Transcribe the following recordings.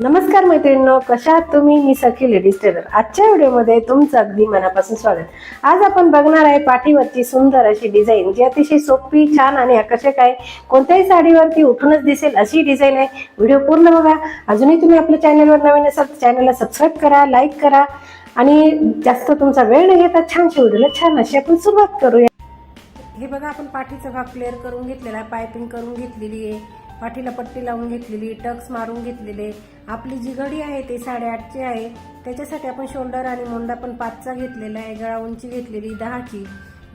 नमस्कार मैत्रिणींनो कशा आहात तुम्ही? मी सखी लेडीज टेलर आजच्या व्हिडिओमध्ये तुमचं अगदी मनापासून स्वागत. आज आपण बघणार आहे पाठीवरची सुंदर अशी डिझाईन जी अतिशय सोपी छान आणि आकर्षक आहे. कोणत्याही साडीवरती उठूनच दिसेल अशी डिझाईन आहे. व्हिडिओ पूर्ण बघा. अजूनही तुम्ही आपल्या चॅनलवर नवीन असाल तर चॅनलला सबस्क्राईब करा लाईक करा. आणि जास्त तुमचा वेळ न घेता छानशी व्हिडिओला छान अशी आपण सुरुवात करूया. हे बघा आपण पाठीचा भाग क्लिअर करून घेतलेला आहे. पायपिंग करून घेतलेली आहे. पाठीला पट्टी लावून घेतलेली टक्स मारून घेतलेले. आपली जी घडी आहे ती साडेआठची आहे. त्याच्यासाठी आपण शोल्डर आणि मोंडा पण पाचचा घेतलेला आहे. गळा उंची घेतलेली दहाची.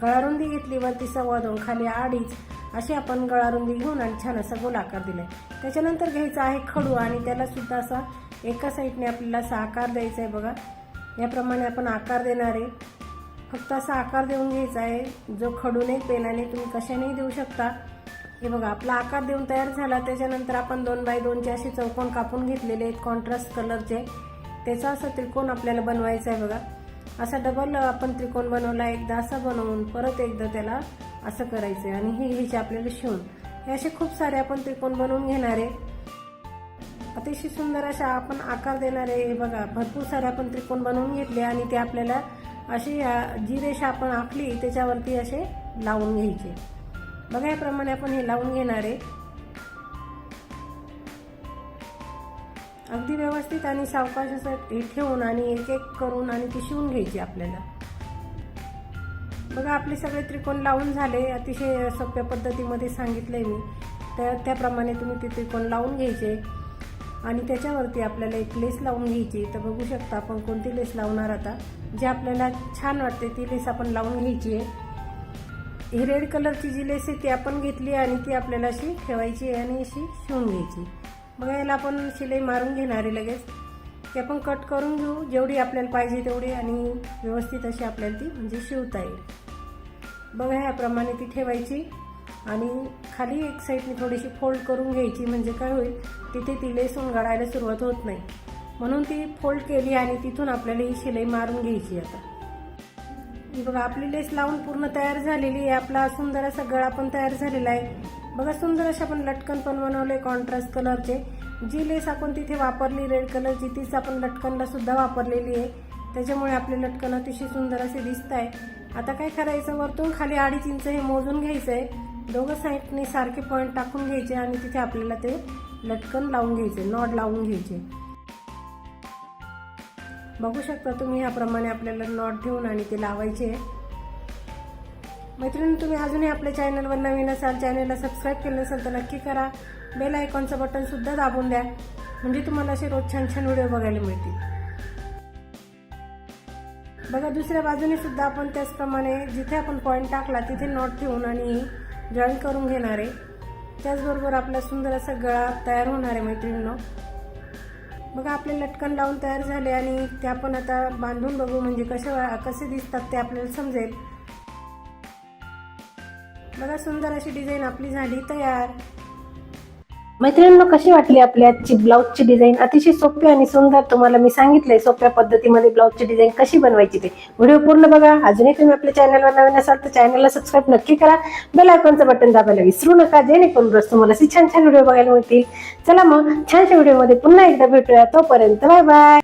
गळारुंदी घेतली वरती सव्वा दोन खाली अडीच. अशी आपण गळारुंदी घेऊन आणि छान असा गोल आकार आहे त्याच्यानंतर घ्यायचा आहे खडू आणि त्याला सुद्धा असा एका साईडने आपल्याला असा आकार द्यायचा आहे बघा. याप्रमाणे आपण आकार देणार आहे. फक्त असा आकार देऊन घ्यायचा आहे. जो खडूने पेनाने तुम्ही कशानेही देऊ शकता. हे बघा आपला आकार देऊन तयार झाला. त्याच्यानंतर आपण दोन बाय दोनचे असे चौकोन कापून घेतलेले आहेत कॉन्ट्रास्ट कलरचे त्याचा असा त्रिकोण आपल्याला बनवायचा आहे बघा. असा डबल आपण त्रिकोण बनवला एकदा असा बनवून परत एकदा त्याला असं करायचं आहे आणि हे घ्यायचे आपल्याला शिवून. हे असे खूप सारे आपण त्रिकोण बनवून घेणार आहे. अतिशय सुंदर अशा आपण आकार देणारे हे बघा भरपूर सारे आपण त्रिकोण बनवून घेतले आणि ते आपल्याला अशी जी रेषा आपण आखली त्याच्यावरती असे लावून घ्यायचे. बघा याप्रमाणे आपण हे लावून घेणार आहे. अगदी व्यवस्थित आणि सावकाश असं हे ठेवून आणि एक एक करून आणि ती शिवून घ्यायची आपल्याला. बघा आपले सगळे त्रिकोण लावून झाले. अतिशय सोप्या पद्धतीमध्ये सांगितलंय मी. तर त्याप्रमाणे तुम्ही ते त्रिकोण लावून घ्यायचे. आणि त्याच्यावरती आपल्याला एक लेस लावून घ्यायची. तर बघू शकता आपण कोणती लेस लावणार आता. जी आपल्याला छान वाटते ती लेस आपण लावून घ्यायची आहे. ही रेड कलरची जी लेस आहे ती आपण घेतली आणि ती आपल्याला अशी ठेवायची आहे आणि अशी शिवून घ्यायची. बघा याला आपण शिलाई मारून घेणार आहे लगेच. ती आपण कट करून घेऊ. जेवढी आपल्याला पाहिजे तेवढी आणि व्यवस्थित अशी आपल्याला ती म्हणजे शिवता येईल. बघा ह्याप्रमाणे ती ठेवायची आणि खाली एक साईडने थोडीशी फोल्ड करून घ्यायची म्हणजे काय होईल तिथे ती लेस गळायला सुरुवात होत नाही. म्हणून ती फोल्ड केली आणि तिथून आपल्याला ही शिलाई मारून घ्यायची आता. बघा आपली लेस लावून पूर्ण तयार झालेली आहे. आपला सुंदर असा गळा पण तयार झालेला आहे. बघा सुंदर असे आपण लटकन पण बनवले कॉन्ट्रास्ट कलरचे जी लेस आपण तिथे वापरली रेड कलरची तीच आपण लटकनला सुद्धा वापरलेली आहे. त्याच्यामुळे आपले लटकन अतिशय सुंदर असे दिसत आहे. आता काय करायचं वरतून खाली अडीच इंच हे मोजून घ्यायचं आहे. दोघं साईडने सारखे पॉईंट टाकून घ्यायचे आणि तिथे आपल्याला ते लटकन लावून घ्यायचे नॉड लावून घ्यायचे. बघू शकता तुम्ही ह्याप्रमाणे आपल्याला नॉट ठेवून आणि ते लावायचे. मैत्रिणी तुम्ही अजूनही आपल्या चॅनलवर नवीन असाल चॅनलला सबस्क्राईब केलं नसेल तर नक्की करा. बेल आयकॉनचं बटनसुद्धा दाबून द्या. म्हणजे तुम्हाला असे रोज छान छान व्हिडिओ बघायला मिळतील. बघा दुसऱ्या बाजूने सुद्धा आपण त्याचप्रमाणे जिथे आपण पॉईंट टाकला तिथे नॉट ठेवून आणि जॉईन करून घेणार आहे. त्याचबरोबर आपला सुंदर असा गळा तयार होणार आहे मैत्रिणीनं. बघा आपले लटकन लावून तयार झाले आणि ते आपण आता बांधून बघू म्हणजे कसे कसे दिसतात ते आपल्याला समजेल. बघा सुंदर अशी डिझाईन आपली झाली तयार. मैत्रिणींनो कशी वाटली आपली आजची ब्लाऊजची डिझाईन अतिशय सोपी आणि सुंदर तुम्हाला मी सांगितलंय सोप्या पद्धतीमध्ये ब्लाऊजची डिझाईन कशी बनवायची ते. व्हिडिओ पूर्ण बघा. अजूनही तुम्ही आपल्या चॅनलवर नवीन असाल तर चॅनलला सबस्क्राईब नक्की करा. बेल आयकॉनचं बटन दाबायला विसरू नका. जेणेकरून रोज तुम्हाला अशी छान छान व्हिडिओ बघायला मिळतील. चला मग छानशा व्हिडिओमध्ये पुन्हा एकदा भेटूया. तोपर्यंत बाय बाय